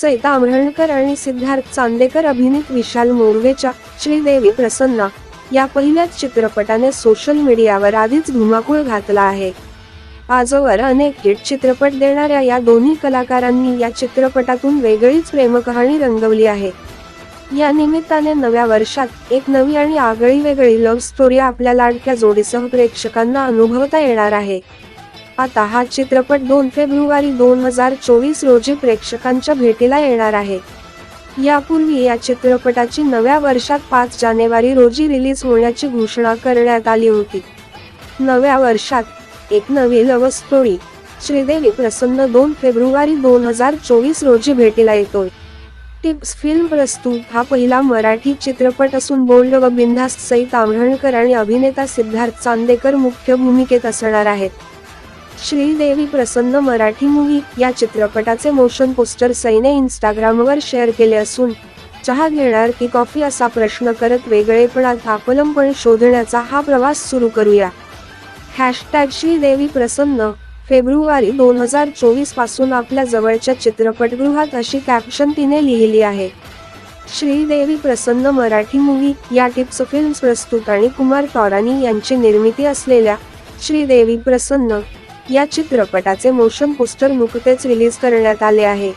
सैता आमरणकर आणि सिद्धार्थ चांदेकर अभिनीत विशाल मोरवेच्या श्रीदेवी प्रसन्ना या पहिल्याच चित्रपटाने सोशल मीडियावर आधीच धुमाकूळ घातला आहे. आजवर अनेक हिट चित्रपट देणाऱ्या या दोन्ही कलाकारांनी या चित्रपटातून वेगळीच प्रेमकहाणी रंगवली आहे. या निमित्ताने नव्या वर्षात एक नवी आणि आगळी वेगळी लव्ह स्टोरी आपल्या लाडक्या जोडीसह प्रेक्षकांना अनुभवता येणार आहे. आता हा चित्रपट दोन फेब्रुवारी दोन हजार चोवीस रोजी प्रेक्षकांच्या भेटीला येणार आहे. यापूर्वी या चित्रपटाची नव्या वर्षात पाच जानेवारी रोजी रिलीज होण्याची घोषणा करण्यात आली होती. नव्या वर्षात एक नवी लव स्टोरी श्रीदेवी प्रसन्न दोन फेब्रुवारी दोन हजार चोवीस रोजी भेटीला येतोय. टिप्स फिल्म प्रस्तुत हा पहिला मराठी चित्रपट असून बोल्ड व बिंधास्त सई ताम्हणकर आणि अभिनेता सिद्धार्थ चांदेकर मुख्य भूमिकेत असणार आहेत. श्रीदेवी प्रसन्न मराठी मूवी या चित्रपटाचे मोशन पोस्टर सईने इंस्टाग्रामवर शेअर केले असून चहा घेणार की कॉफी असा प्रश्न करत वेगळेपणात आपलंपण शोधण्याचा हा प्रवास सुरू करूया. हॅशटॅग श्रीदेवी प्रसन्न फेब्रुवारी दोन हजार चोवीसपासून आपल्या जवळच्या चित्रपटगृहात अशी कॅप्शन तिने लिहिली आहे. श्रीदेवी प्रसन्न मराठी मूवी या टिप्स फिल्म्स प्रस्तुत आणि कुमार टॉरानी यांची निर्मिती असलेल्या श्रीदेवी प्रसन्न या चित्रपटाचे मोशन पोस्टर नुकतेच रिलीज करण्यात आले आहे.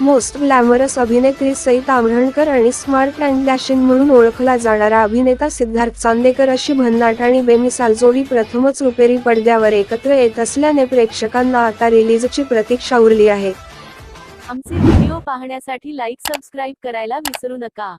मोस्ट ग्लॅमरस अभिनेत्री सई ताम्हणकर आणि स्मार्ट अँड डॅशिंग म्हणून ओळखला जाणारा अभिनेता सिद्धार्थ चांदेकर अशी भन्नाट आणि बेमिसाल जोडी प्रथमच रुपेरी पडद्यावर एकत्र येत असल्याने प्रेक्षकांना आता रिलीजची प्रतीक्षा उरली आहे. आमचे व्हिडिओ पाहण्यासाठी लाईक सबस्क्राईब करायला विसरू नका.